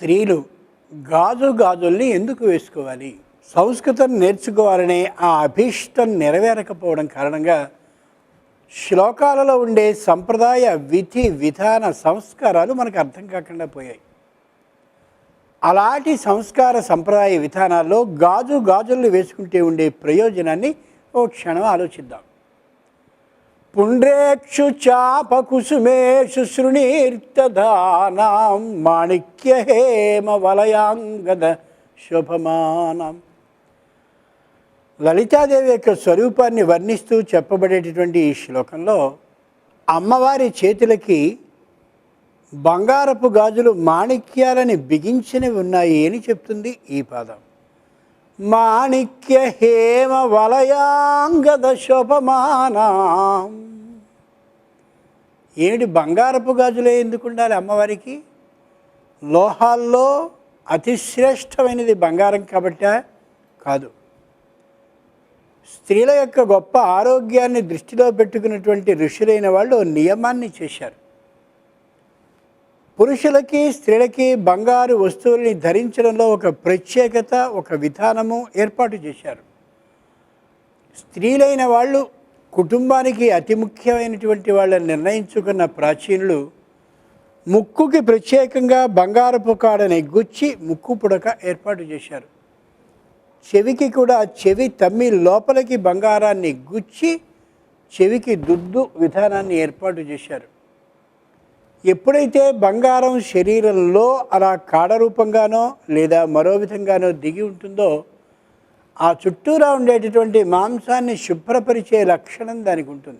స్త్రీలు గాజు గాజుల్ని ఎందుకు వేసుకోవాలి? సంస్కృతం నేర్చుకోవాలనే ఆ అభీష్టం నెరవేరకపోవడం కారణంగా శ్లోకాలలో ఉండే సంప్రదాయ విధి విధాన సంస్కారాలు మనకు అర్థం కాకుండా పోయాయి. అలాంటి సంస్కార సంప్రదాయ విధానాల్లో గాజు గాజుల్ని వేసుకుంటే ఉండే ప్రయోజనాన్ని ఓ క్షణం ఆలోచిద్దాం. పుండ్రేక్షు చాప కుసుమేషు శృణీర్తధానాం మాణిక్య హేమ వలయాంగద శుభమానం. లలితాదేవి యొక్క స్వరూపాన్ని వర్ణిస్తూ చెప్పబడేటటువంటి ఈ శ్లోకంలో అమ్మవారి చేతులకి బంగారపు గాజులు మాణిక్యాలని బిగించినవి ఉన్నాయి అని చెప్తుంది ఈ పాదం. మాణిక్య హేమ వలయాంగద శోభమానా ఏమిటి బంగారపు గాజులే ఎందుకు ఉండాలి అమ్మవారికి? లోహాల్లో అతిశ్రేష్టమైనది బంగారం కాబట్టే కాదు. స్త్రీల యొక్క గొప్ప ఆరోగ్యాన్ని దృష్టిలో పెట్టుకున్నటువంటి ఋషులైన వాళ్ళు నియమాన్ని చేశారు. పురుషులకి స్త్రీలకి బంగారు వస్తువుల్ని ధరించడంలో ఒక ప్రత్యేకత ఒక విధానము ఏర్పాటు చేశారు. స్త్రీలైన వాళ్ళు కుటుంబానికి అతి ముఖ్యమైనటువంటి వాళ్ళని నిర్ణయించుకున్న ప్రాచీనులు ముక్కుకి ప్రత్యేకంగా బంగారపు కాడని గుచ్చి ముక్కు పుడక ఏర్పాటు చేశారు. చెవికి కూడా చెవి తమ్మి లోపలికి బంగారాన్ని గుచ్చి చెవికి దుద్దు విధానాన్ని ఏర్పాటు చేశారు. ఎప్పుడైతే బంగారం శరీరంలో అలా కాడ రూపంగానో లేదా మరో విధంగానో దిగి ఉంటుందో ఆ చుట్టూరా ఉండేటటువంటి మాంసాన్ని శుభ్రపరిచే లక్షణం దానికి ఉంటుంది.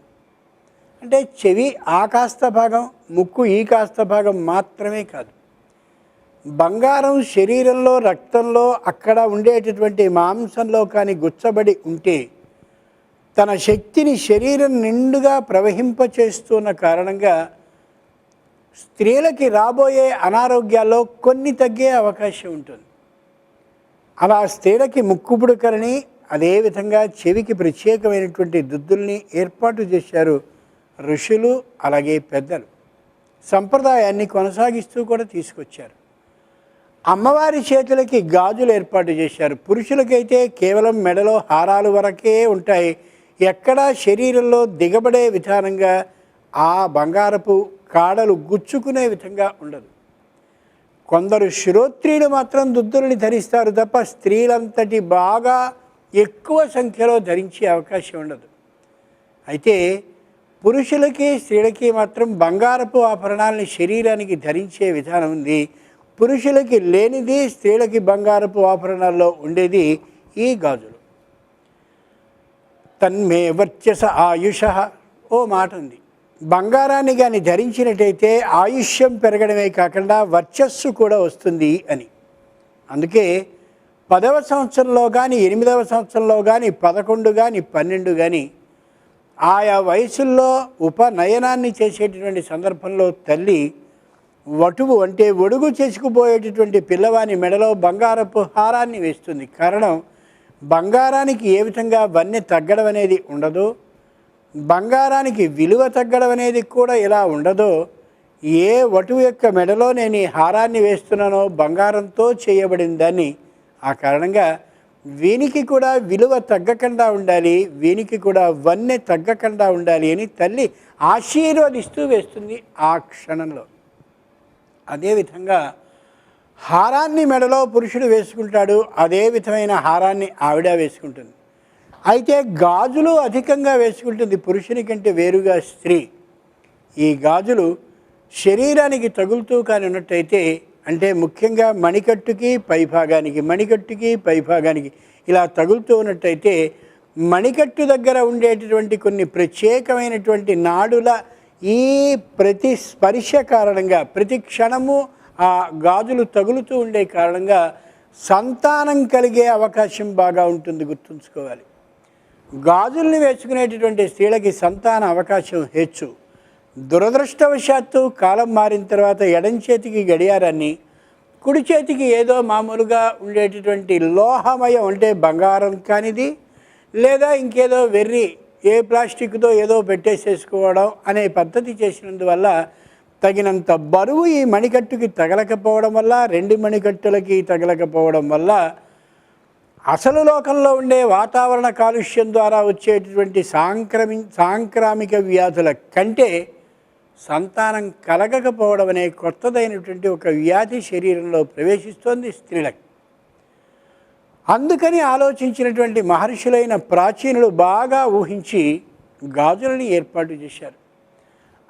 అంటే చెవి ఆ కాస్త భాగం ముక్కు ఈ కాస్త భాగం మాత్రమే కాదు. బంగారం శరీరంలో రక్తంలో అక్కడ ఉండేటటువంటి మాంసంలో కానీ గుచ్చబడి ఉంటే తన శక్తిని శరీరం నిండుగా ప్రవహింపచేస్తున్న కారణంగా స్త్రీలకి రాబోయే అనారోగ్యాల్లో కొన్ని తగ్గే అవకాశం ఉంటుంది. అలా స్త్రీలకి ముక్కుపుడుకలని అదేవిధంగా చెవికి ప్రత్యేకమైనటువంటి దుద్దుల్ని ఏర్పాటు చేశారు ఋషులు అలాగే పెద్దలు. సంప్రదాయాన్ని కొనసాగిస్తూ కూడా తీసుకొచ్చారు. అమ్మవారి చేతులకి గాజులు ఏర్పాటు చేశారు. పురుషులకైతే కేవలం మెడలో హారాలు వరకే ఉంటాయి. ఎక్కడా శరీరంలో దిగబడే విధానంగా ఆ బంగారపు కాడలు గుచ్చుకునే విధంగా ఉండదు. కొందరు శ్రోత్రియులు మాత్రం దుద్దుల్ని ధరిస్తారు తప్ప స్త్రీలంతటి బాగా ఎక్కువ సంఖ్యలో ధరించే అవకాశం ఉండదు. అయితే పురుషులకి స్త్రీలకి మాత్రం బంగారపు ఆభరణాలని శరీరానికి ధరించే విధానం ఉంది. పురుషులకి లేనిది స్త్రీలకి బంగారపు ఆభరణాల్లో ఉండేది ఈ గాజులు. తన్మే వర్చస ఆయుష ఓ మాట ఉంది బంగారాన్ని కానీ ధరించినట్టయితే ఆయుష్యం పెరగడమే కాకుండా వర్చస్సు కూడా వస్తుంది అని. అందుకే పదవ సంవత్సరంలో కానీ ఎనిమిదవ సంవత్సరంలో కానీ పదకొండు కానీ పన్నెండు కానీ ఆయా వయసుల్లో ఉపనయనాన్ని చేసేటటువంటి సందర్భంలో తల్లి వటువు అంటే ఒడుగు చేసుకుపోయేటటువంటి పిల్లవాని మెడలో బంగారపు హారాన్ని వేస్తుంది. కారణం బంగారానికి ఏ విధంగా వన్నె తగ్గడం అనేది ఉండదు. బంగారానికి విలువ తగ్గడం అనేది కూడా ఇలా ఉండదో ఏ వటువు యొక్క మెడలో నేను ఈ హారాన్ని వేస్తున్నానో బంగారంతో చేయబడిన దాన్ని ఆ కారణంగా వీనికి కూడా విలువ తగ్గకుండా ఉండాలి వీనికి కూడా వన్నె తగ్గకుండా ఉండాలి అని తల్లి ఆశీర్వదిస్తూ వేస్తుంది ఆ క్షణంలో. అదేవిధంగా హారాన్ని మెడలో పురుషుడు వేసుకుంటాడు అదే విధమైన హారాన్ని ఆవిడ వేసుకుంటుంది. అయితే గాజులు అధికంగా వేసుకుంటుంది పురుషుని కంటే వేరుగా స్త్రీ. ఈ గాజులు శరీరానికి తగులుతూ కాని ఉన్నట్టయితే అంటే ముఖ్యంగా మణికట్టుకి పైభాగానికి మణికట్టుకి పైభాగానికి ఇలా తగులుతూ ఉన్నట్టయితే మణికట్టు దగ్గర ఉండేటటువంటి కొన్ని ప్రత్యేకమైనటువంటి నాడుల ఈ ప్రతి స్పర్శ కారణంగా ప్రతి క్షణము ఆ గాజులు తగులుతూ ఉండే కారణంగా సంతానం కలిగే అవకాశం బాగా ఉంటుంది గుర్తుంచుకోవాలి. గాజుల్ని వేసుకునేటటువంటి స్త్రీలకి సంతాన అవకాశం హెచ్చు. దురదృష్టవశాత్తు కాలం మారిన తర్వాత ఎడం చేతికి గడియారాన్ని కుడి చేతికి ఏదో మామూలుగా ఉండేటటువంటి లోహమయం అంటే బంగారం కానిది లేదా ఇంకేదో వెర్రి ఏ ప్లాస్టిక్తో ఏదో పెట్టేసేసుకోవడం అనే పద్ధతి చేసినందువల్ల తగినంత బరువు ఈ మణికట్టుకి తగలకపోవడం వల్ల రెండు మణికట్టులకి తగలకపోవడం వల్ల అసలు లోకంలో ఉండే వాతావరణ కాలుష్యం ద్వారా వచ్చేటటువంటి సాంక్రమి సాంక్రామిక వ్యాధుల కంటే సంతానం కలగకపోవడం అనే కొత్తదైనటువంటి ఒక వ్యాధి శరీరంలో ప్రవేశిస్తోంది స్త్రీలకు. అందుకని ఆలోచించినటువంటి మహర్షులైన ప్రాచీనులు బాగా ఊహించి గాజులని ఏర్పాటు చేశారు.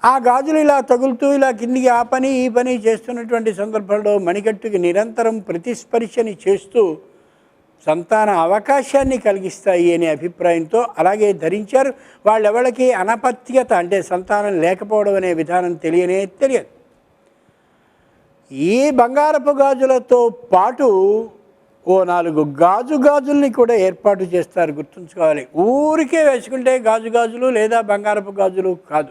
ఆ గాజులు ఇలా తగులుతూ ఇలా కిందికి ఆ పని ఈ పని చేస్తున్నటువంటి సందర్భంలో మణికట్టుకి నిరంతరం ప్రతిస్పర్శని చేస్తూ సంతాన అవకాశాన్ని కలిగిస్తాయి అనే అభిప్రాయంతో అలాగే ధరించారు. వాళ్ళెవళ్ళకి అనపత్యత అంటే సంతానం లేకపోవడం అనే విధానం తెలియనే తెలియదు. ఈ బంగారపు గాజులతో పాటు ఓ నాలుగు గాజు గాజుల్ని కూడా ఏర్పాటు చేస్తారు గుర్తుంచుకోవాలి. ఊరికే వేసుకుంటే గాజు గాజులు లేదా బంగారపు గాజులు కాదు.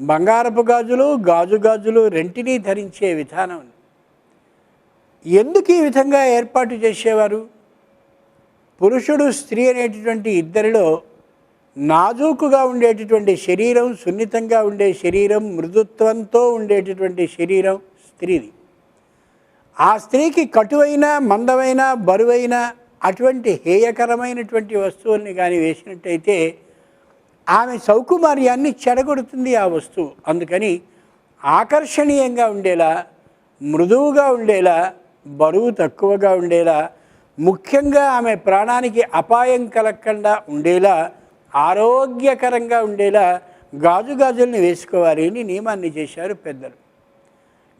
బంగారపు గాజులు గాజు గాజులు రెంటినీ ధరించే విధానం. ఎందుకు ఈ విధంగా ఏర్పాటు చేసేవారు? పురుషుడు స్త్రీ అనేటటువంటి ఇద్దరిలో నాజూకుగా ఉండేటటువంటి శరీరం సున్నితంగా ఉండే శరీరం మృదుత్వంతో ఉండేటటువంటి శరీరం స్త్రీది. ఆ స్త్రీకి కటువైన మందమైన బరువైన అటువంటి హేయకరమైనటువంటి వస్తువుల్ని కానీ వేసినట్టయితే ఆమె సౌకుమార్యాన్ని చెడగొడుతుంది ఆ వస్తువు. అందుకని ఆకర్షణీయంగా ఉండేలా మృదువుగా ఉండేలా బరువు తక్కువగా ఉండేలా ముఖ్యంగా ఆమె ప్రాణానికి అపాయం కలగకుండా ఉండేలా ఆరోగ్యకరంగా ఉండేలా గాజు గాజుల్ని వేసుకోవాలి అని నియమాన్ని చేశారు పెద్దలు.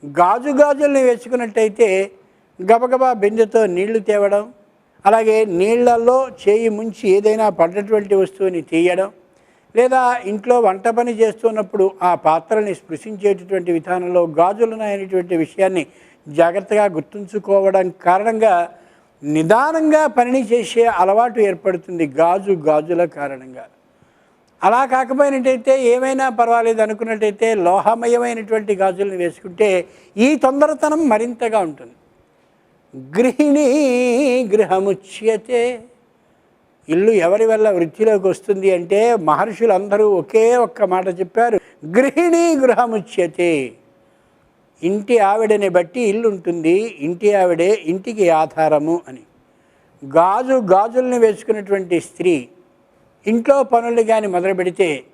గాజు గాజుల్ని వేసుకున్నట్టయితే గబగబా బిందెతో నీళ్ళు తేవడం అలాగే నీళ్ళలో చేయి ముంచి ఏదైనా పడ్డటువంటి వస్తువుని తీయడం లేదా ఇంట్లో వంట పని చేస్తున్నప్పుడు ఆ పాత్రని స్పృశించేటటువంటి విధానంలో గాజులున్నాయనేటువంటి విషయాన్ని జాగ్రత్తగా గుర్తుంచుకోవడం కారణంగా నిదానంగా పనిని చేసే అలవాటు ఏర్పడుతుంది గాజు గాజుల కారణంగా. అలా కాకపోయినట్టయితే ఏమైనా పర్వాలేదు అనుకున్నట్టయితే లోహమయమైనటువంటి గాజులను వేసుకుంటే ఈ తొందరతనం మరింతగా ఉంటుంది. గృహిణి గృహముచ్యతే ఇల్లు ఎవరి వల్ల వృత్తిలోకి వస్తుంది అంటే మహర్షులందరూ ఒకే ఒక్క మాట చెప్పారు గృహిణి గృహముచ్యతే ఇంటి ఆవిడని బట్టి ఇల్లు ఉంటుంది ఇంటి ఆవిడే ఇంటికి ఆధారము అని. గాజు గాజుల్ని వేసుకున్నటువంటి స్త్రీ ఇంట్లో పనులు కానీ మొదలు పెడితే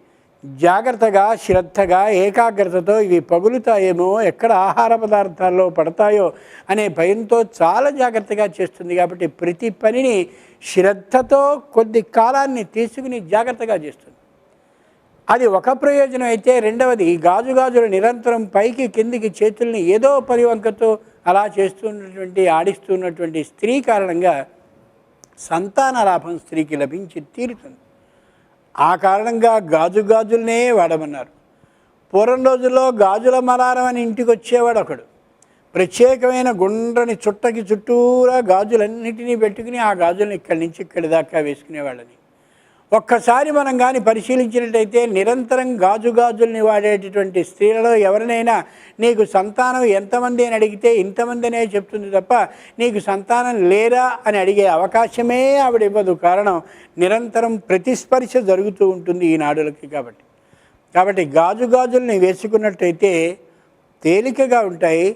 జాగ్రత్తగా శ్రద్ధగా ఏకాగ్రతతో ఇవి పగులుతాయేమో ఎక్కడ ఆహార పదార్థాల్లో పడతాయో అనే భయంతో చాలా జాగ్రత్తగా చేస్తుంది కాబట్టి ప్రతి పనిని శ్రద్ధతో కొద్ది కాలాన్ని తీసుకుని జాగ్రత్తగా చేస్తుంది. అది ఒక ప్రయోజనం అయితే రెండవది గాజు గాజులు నిరంతరం పైకి కిందికి చేతుల్ని ఏదో పరివంకతో అలా చేస్తున్నటువంటి ఆడిస్తున్నటువంటి స్త్రీ కారణంగా సంతాన లాభం స్త్రీకి లభించి తీరుతుంది. ఆ కారణంగా గాజు గాజులనే వాడమన్నారు. పూర్వం రోజుల్లో గాజుల మలారం అని ఇంటికి వచ్చేవాడు ఒకడు. ప్రత్యేకమైన గుండ్రని చుట్టకి చుట్టూరా గాజులన్నిటినీ పెట్టుకుని ఆ గాజులను ఇక్కడి నుంచి ఇక్కడి దాకా వేసుకునేవాళ్ళని. ఒక్కసారి మనం కానీ పరిశీలించినట్టయితే నిరంతరం గాజు గాజుల్ని వాడేటటువంటి స్త్రీలలో ఎవరినైనా నీకు సంతానం ఎంతమంది అని అడిగితే ఇంతమంది అనే చెప్తుంది తప్ప నీకు సంతానం లేరా అని అడిగే అవకాశమే ఆవిడ ఇవ్వదు కారణం నిరంతరం ప్రతిస్పర్శ జరుగుతూ ఉంటుంది ఈ నాడులకి కాబట్టి. కాబట్టి గాజు గాజుల్ని వేసుకున్నట్టయితే తేలికగా ఉంటాయి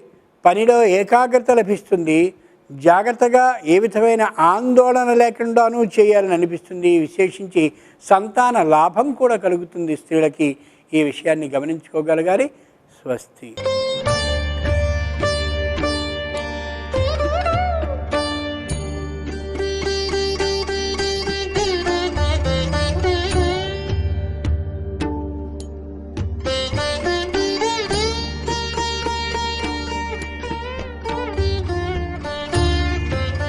పనిలో ఏకాగ్రత లభిస్తుంది జాగ్రత్తగా ఏ విధమైన ఆందోళన లేకుండానూ చేయాలని అనిపిస్తుంది. విశేషించి సంతాన లాభం కూడా కలుగుతుంది స్త్రీలకి. ఈ విషయాన్ని గమనించుకోగలగాలి. స్వస్తి.